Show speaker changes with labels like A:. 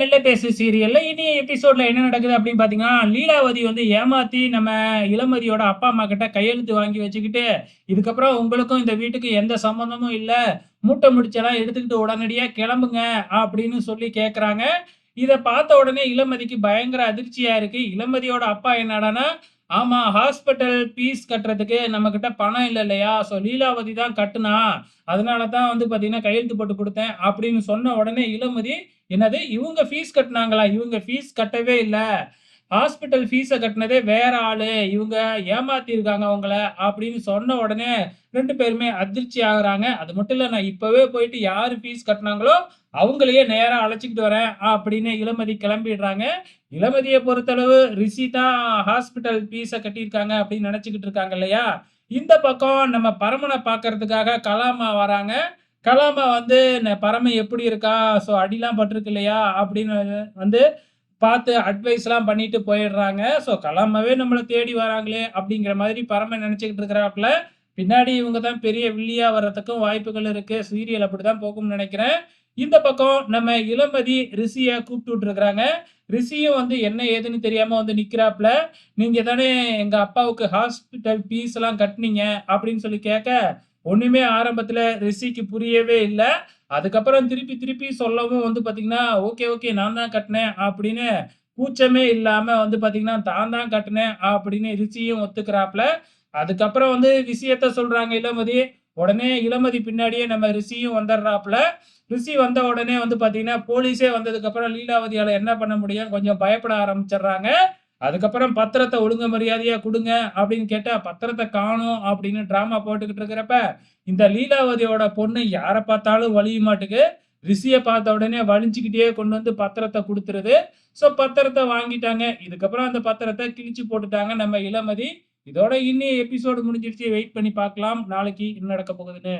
A: மெல்ல பேசு சீரியல்ல இனி எபிசோட்ல என்ன நடக்குது அப்படின்னு பாத்தீங்கன்னா லீலாவதி வந்து ஏமாத்தி நம்ம இளமதியோட அப்பா அம்மா கிட்ட கையெழுத்து வாங்கி வச்சுக்கிட்டு இதுக்கப்புறம் உங்களுக்கும் இந்த வீட்டுக்கு எந்த சம்பந்தமும் இல்ல. மூட்டை முடிச்செல்லாம் எடுத்துக்கிட்டு உடனடியா கிளம்புங்க அப்படின்னு சொல்லி கேக்குறாங்க. இதை பார்த்த உடனே இளமதிக்கு பயங்கர அதிர்ச்சியா இருக்கு. இளமதியோட அப்பா என்னடான்னா ஆமா ஹாஸ்பிட்டல் ஃபீஸ் கட்டுறதுக்கு நம்ம கிட்ட பணம் இல்லை இல்லையா? ஸோ லீலாவதி தான் கட்டுனா அதனால தான் வந்து பார்த்தீங்கன்னா கையெழுத்து போட்டு கொடுத்தேன் அப்படின்னு சொன்ன உடனே இளமதி என்னது இவங்க ஃபீஸ் கட்டினாங்களா? இவங்க ஃபீஸ் கட்டவே இல்லை. ஹாஸ்பிட்டல் ஃபீஸை கட்டினதே வேற ஆளு. இவங்க ஏமாத்திருக்காங்க அவங்கள அப்படின்னு சொன்ன உடனே ரெண்டு பேருமே அதிர்ச்சி ஆகுறாங்க. அது மட்டும் இல்லை நான் இப்போவே போயிட்டு யார் ஃபீஸ் கட்டினாங்களோ அவங்களையே நேராக அழைச்சிக்கிட்டு வரேன் அப்படின்னு இளமதி கிளம்பிடுறாங்க. இளமதியை பொறுத்தளவு ரிஷி தான் ஹாஸ்பிட்டல் ஃபீஸை கட்டியிருக்காங்க அப்படின்னு நினச்சிக்கிட்டு இருக்காங்க இல்லையா? இந்த பக்கம் நம்ம பரமனை பார்க்கறதுக்காக கலாமா வராங்க. கலாமா வந்து "ந- எப்படி இருக்கா? ஸோ அடிலாம் பட்டிருக்கு இல்லையா? அப்படின்னு வந்து பார்த்து அட்வைஸ்லாம் பண்ணிட்டு போயிடுறாங்க. ஸோ கலாமாவே நம்மளை தேடி வராங்களே அப்படிங்கிற மாதிரி பறமை நினச்சிக்கிட்டு இருக்கிறாப்புல. பின்னாடி இவங்க தான் பெரிய வில்லியாக வர்றதுக்கும் வாய்ப்புகள் இருக்குது சீரியல் அப்படிதான் போகும்னு நினைக்கிறேன். இந்த பக்கம் நம்ம இளமதி ரிஷியை கூப்பிட்டு இருக்கிறாங்க ரிஷியும் வந்து என்ன ஏதுன்னு தெரியாமல் வந்து நிற்கிறாப்புல நீங்கள் தானே எங்கள் அப்பாவுக்கு ஹாஸ்பிட்டல் ஃபீஸ் எல்லாம் கட்டுனீங்க? அப்படின்னு சொல்லி கேட்க ஒண்ணுமே ஆரம்பத்துல ரிஷிக்கு புரியவே இல்லை. அதுக்கப்புறம் திருப்பி திருப்பி சொல்லவும் வந்து பாத்தீங்கன்னா ஓகே ஓகே நான் தான் கட்டினேன் அப்படின்னு கூச்சமே இல்லாம வந்து பாத்தீங்கன்னா தான் தான் கட்டினேன் அப்படின்னு ரிஷியும் ஒத்துக்கிறாப்புல அதுக்கப்புறம் வந்து விஷயத்த சொல்றாங்க இளமதி. உடனே இளமதி பின்னாடியே நம்ம ரிஷியும் வந்துடுறாப்புல ரிஷி வந்த உடனே வந்து பாத்தீங்கன்னா போலீஸே வந்ததுக்கு அப்புறம் லீலாவதியால என்ன பண்ண முடியும்? கொஞ்சம் பயப்பட ஆரம்பிச்சிடுறாங்க. அதுக்கப்புறம் பத்திரத்தை ஒழுங்க மரியாதையா கொடுங்க அப்படின்னு கேட்டா பத்திரத்தை காணும் அப்படின்னு டிராமா போட்டுக்கிட்டு இருக்கிறப்ப இந்த லீலாவதியோட பொண்ணு யாரை பார்த்தாலும் வலிய மாட்டுக்கு. ரிஷியை பார்த்த உடனே வலிஞ்சுக்கிட்டே கொண்டு வந்து பத்திரத்தை கொடுத்துருது. ஸோ பத்திரத்தை வாங்கிட்டாங்க. இதுக்கப்புறம் அந்த பத்திரத்தை கிழிச்சு போட்டுட்டாங்க நம்ம இளமதி. இதோட இன்னும் எபிசோடு முடிஞ்சிருச்சு. வெயிட் பண்ணி பார்க்கலாம். நாளைக்கு என்ன நடக்க போகுதுன்னு.